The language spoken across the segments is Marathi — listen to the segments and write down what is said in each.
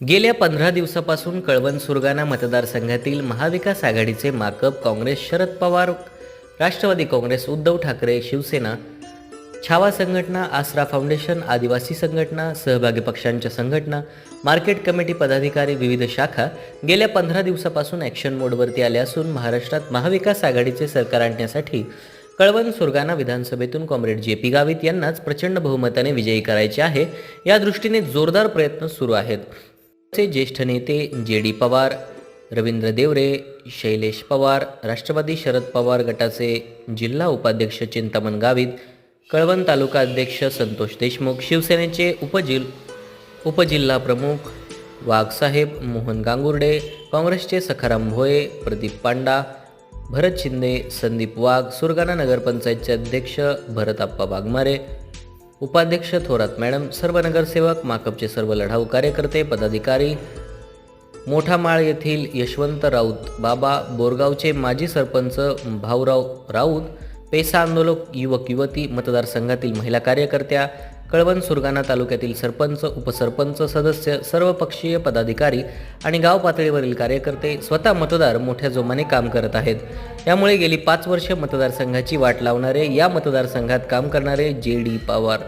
गेल्या पंधरा दिवसापासून कळवण सुरगाणा मतदारसंघातील महाविकास आघाडीचे माकप काँग्रेस शरद पवार राष्ट्रवादी काँग्रेस उद्धव ठाकरे शिवसेना छावा संघटना आसरा फाउंडेशन आदिवासी संघटना सहभागी पक्षांच्या संघटना मार्केट कमिटी पदाधिकारी विविध शाखा गेल्या पंधरा दिवसापासून ॲक्शन मोडवरती आल्या असून महाराष्ट्रात महाविकास आघाडीचे सरकार आणण्यासाठी कळवण सुरगाणा विधानसभेतून कॉम्रेड जे पी गावित यांनाच प्रचंड बहुमताने विजयी करायचे आहे. या दृष्टीने जोरदार प्रयत्न सुरू आहेत. चे ज्येष्ठ नेते जे डी पवार रवींद्र देवरे शैलेश पवार राष्ट्रवादी शरद पवार गटाचे जिल्हा उपाध्यक्ष चिंतामण गावित कळवण तालुका अध्यक्ष संतोष देशमुख शिवसेनेचे उपजिल उपजिल्हा प्रमुख वाघसाहेब मोहन गांगुर्डे काँग्रेसचे सखाराम भोये प्रदीप पांडा भरत शिंदे संदीप वाघ सुरगाणा नगरपंचायतचे अध्यक्ष भरतप्पा वाघमारे उपाध्यक्ष थोरात मॅडम सर्व नगरसेवक माकपचे सर्व लढाऊ कार्यकर्ते पदाधिकारी मोठा माळ येथील यशवंत राऊत बाबा बोरगावचे माजी सरपंच भाऊराव राऊत पेसा आंदोलक युवक युवती मतदारसंघातील महिला कार्यकर्त्या कळवण सुरगाणा तालुक्यातील सरपंच उपसरपंच सदस्य सर्वपक्षीय पदाधिकारी आणि गाव पातळीवरील कार्यकर्ते स्वतः मतदार मोठ्या जोमाने काम करत आहेत. त्यामुळे गेली पाच वर्ष मतदारसंघाची वाट लावणारे या मतदारसंघात काम करणारे जे डी पवार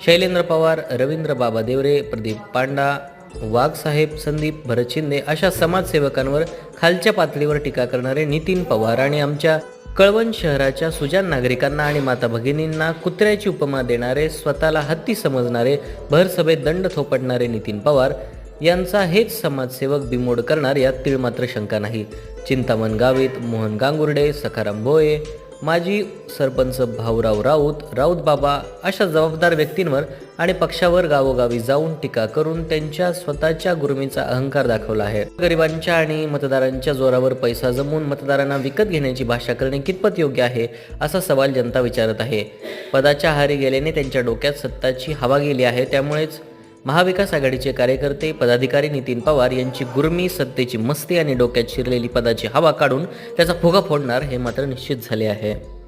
शैलेंद्र पवार रवींद्र बाबा देवरे प्रदीप पांडा वाघसाहेब संदीप भरत शिंदे अशा समाजसेवकांवर खालच्या पातळीवर टीका करणारे नितीन पवार आणि आमच्या कळवण शहराच्या सुजान नागरिकांना आणि माता भगिनींना कुत्र्याची उपमा देणारे स्वतःला हत्ती समजणारे भरसभेत दंड थोपटणारे नितीन पवार यांचा हेच समाजसेवक बिमोड करणार यात तीळ मात्र शंका नाही. चिंतामण गावित मोहन गांगुर्डे सखाराम भोये माजी सरपंच भाऊराव राऊत राऊत बाबा अशा जबाबदार व्यक्तींवर आणि पक्षावर गावोगावी जाऊन टीका करून त्यांच्या स्वतःच्या गुरुमीचा अहंकार दाखवला आहे. गरिबांच्या आणि मतदारांच्या जोरावर पैसा जमवून मतदारांना विकत घेण्याची भाषा करणे कितपत योग्य आहे असा सवाल जनता विचारत आहे. पदाच्या हारी गेल्याने त्यांच्या डोक्यात सत्ताची हवा गेली आहे त्यामुळेच महाविकास आघाडीचे कार्यकर्ते पदाधिकारी नितीन पवार यांची गुरमी सत्तेची मस्ती आणि डोक्यात शिरलेली पदाची हवा काढून त्याचा फुगा फोडणार हे मात्र निश्चित झाले आहे.